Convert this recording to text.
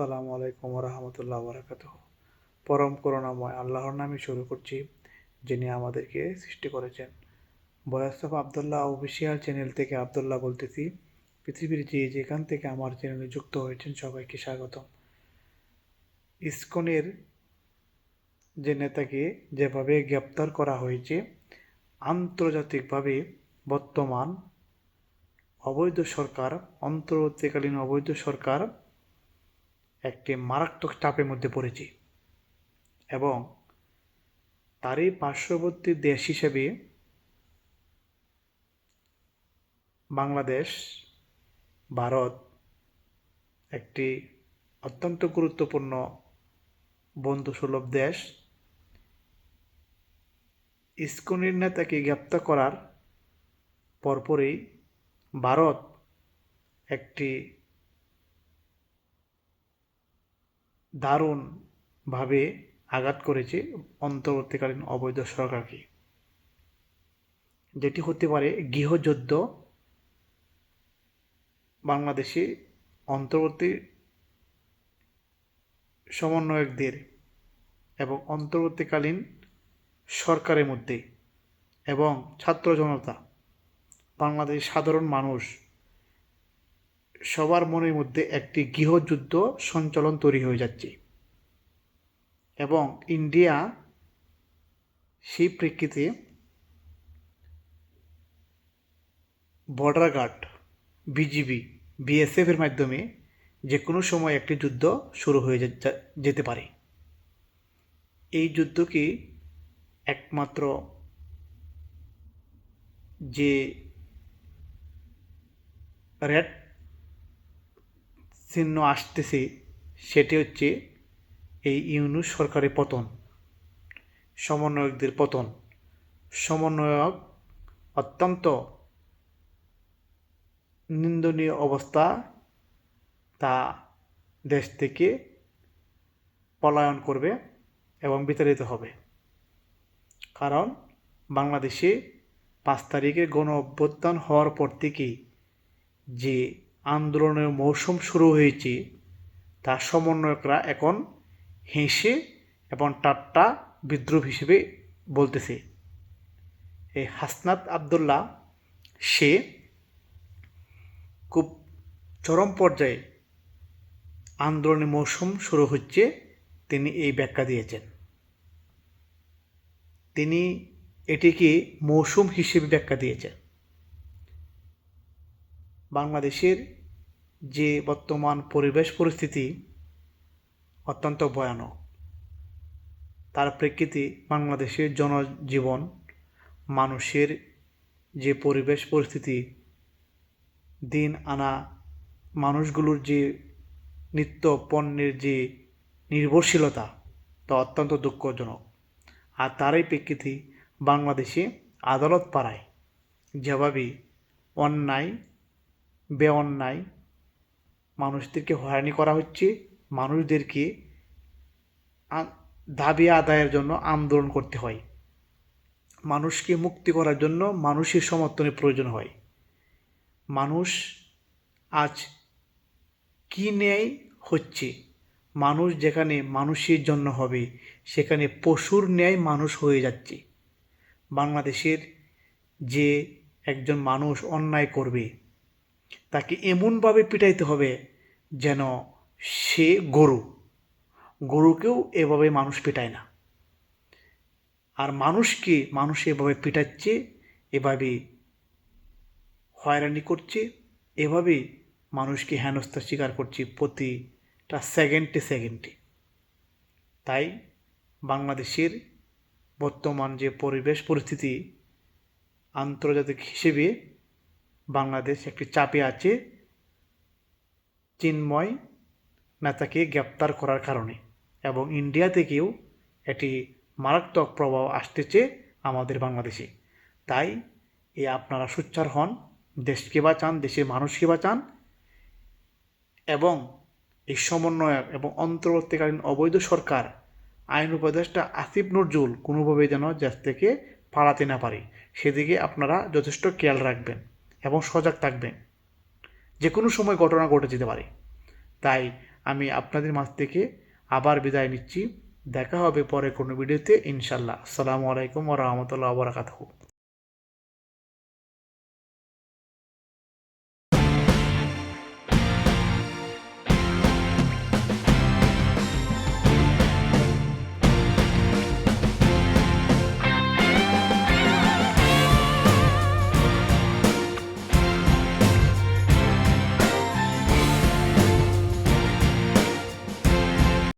আলাইকুম রহমতুল্লাহ বারাকাত পরম করুণাময় আল্লাহর নামে শুরু করছি, যিনি আমাদেরকে সৃষ্টি করেছেন। বয়স আবদুল্লাহ অফিসিয়াল চ্যানেল থেকে আবদুল্লাহ বলতেছি, পৃথিবীর যে যেখান থেকে আমার চ্যানেলে যুক্ত হয়েছেন সবাইকে স্বাগতম। ইসকনের যে নেতাকে যেভাবে গ্রেপ্তার করা হয়েছে, আন্তর্জাতিকভাবে বর্তমান অবৈধ সরকার, অন্তর্বর্তীকালীন অবৈধ সরকার একটি মারাত্মক চাপের মধ্যে পড়েছে। এবং তারই পার্শ্ববর্তী দেশ হিসেবে বাংলাদেশ, ভারত একটি অত্যন্ত গুরুত্বপূর্ণ বন্ধুসুলভ দেশ। ইস্কনের নেতাকে গ্রেপ্তার করার পরপরই ভারত একটি দারুণভাবে আঘাত করেছে অন্তর্বর্তীকালীন অবৈধ সরকারকে। যেটি হতে পারে গৃহযুদ্ধ বাংলাদেশে অন্তর্বর্তী সমন্বয়কদের এবং অন্তর্বর্তীকালীন সরকারের মধ্যে এবং ছাত্র জনতা, বাংলাদেশের সাধারণ মানুষ সবার মনের মধ্যে একটি গৃহযুদ্ধ সঞ্চালন তৈরি হয়ে যাচ্ছে। এবং ইন্ডিয়া সেই প্রেক্ষিতে বর্ডার গার্ড বিজিবি বিএসএফের মাধ্যমে যে কোনো সময় একটি যুদ্ধ শুরু হয়ে যেতে পারে। এই যুদ্ধকে একমাত্র যে রেড চিহ্ন আসতেছে, সেটি হচ্ছে এই ইউনুস সরকারের পতন, সমন্বয়কদের পতন। সমন্বয়ক অত্যন্ত নিন্দনীয় অবস্থা তা দেশ থেকে পলায়ন করবে এবং বিতাড়িত হবে। কারণ বাংলাদেশে পাঁচ তারিখে গণ অভ্যুত্থান হওয়ার পর থেকেই যে আন্দোলনের মৌসুম শুরু হয়েছে। তার সমন্বয়করা এখন হেসে এবং টাট্টা বিদ্রোহ হিসেবে বলতেছে। এই হাসনাত আবদুল্লাহ, সে খুব চরম পর্যায়ে আন্দোলনের মৌসুম শুরু হচ্ছে, তিনি এই ব্যাখ্যা দিয়েছেন। তিনি এটিকে মৌসুম হিসেবে ব্যাখ্যা দিয়েছেন। বাংলাদেশের যে বর্তমান পরিবেশ পরিস্থিতি অত্যন্ত ভয়ানক। তার প্রেক্ষিতে বাংলাদেশের জনজীবন, মানুষের যে পরিবেশ পরিস্থিতি, দিন আনা, মানুষগুলোর যে নিত্য পণ্যের যে নির্ভরশীলতা, তা অত্যন্ত দুঃখজনক। আর তারই প্রেক্ষিতে বাংলাদেশে আদালত পাড়ায় যেভাবে অন্যায় বেঅন্যায় মানুষদেরকে হয়রানি করা হচ্ছে। মানুষদেরকে দাবি আদায়ের জন্য আন্দোলন করতে হয়। মানুষকে মুক্তি করার জন্য মানুষের সমর্থনের প্রয়োজন হয়। মানুষ আজ কি ন্যায় হচ্ছে? মানুষ যেখানে মানুষের জন্য হবে, সেখানে পশুর ন্যায় মানুষ হয়ে যাচ্ছে। বাংলাদেশের যে একজন মানুষ অন্যায় করবে তাকে এমনভাবে পিটাইতে হবে যেন সে গরু। গরুকেও এভাবে মানুষ পিটায় না। আর মানুষকে মানুষ এভাবে পিটাচ্ছে, এভাবে হয়রানি করছে, এভাবে মানুষকে হেনস্থার শিকার করছে প্রতিটা সেকেন্ডে সেকেন্ডে। তাই বাংলাদেশের বর্তমান যে পরিবেশ পরিস্থিতি আন্তর্জাতিক হিসেবে বাংলাদেশ একটি চাপে আছে চিন্ময় নেতাকে গ্রেপ্তার করার কারণে এবং ইন্ডিয়া থেকেও এটি মারাত্মক প্রভাব আসতেছে আমাদের বাংলাদেশে। তাই এ আপনারা সোচ্চার হন, দেশকে বাঁচান, দেশের মানুষকে বাঁচান এবং এই সমন্বয়ক এবং অন্তর্বর্তীকালীন অবৈধ সরকার, আইন উপদেষ্টা আসিফ নজরুল কোনোভাবে যেন দেশ থেকে পালাতে না পারে। সেদিকে আপনারা যথেষ্ট খেয়াল রাখবেন। এবং সজাগ থাকবেন যে কোনো সময় ঘটনা ঘটে যেতে পারে। তাই আমি আপনাদের মাঝ থেকে আবার বিদায় নিচ্ছি। দেখা হবে পরে কোনো ভিডিওতে ইনশাল্লাহ আসসালামু আলাইকুম ও রহমতুল্লাহ বারাকাতুহু।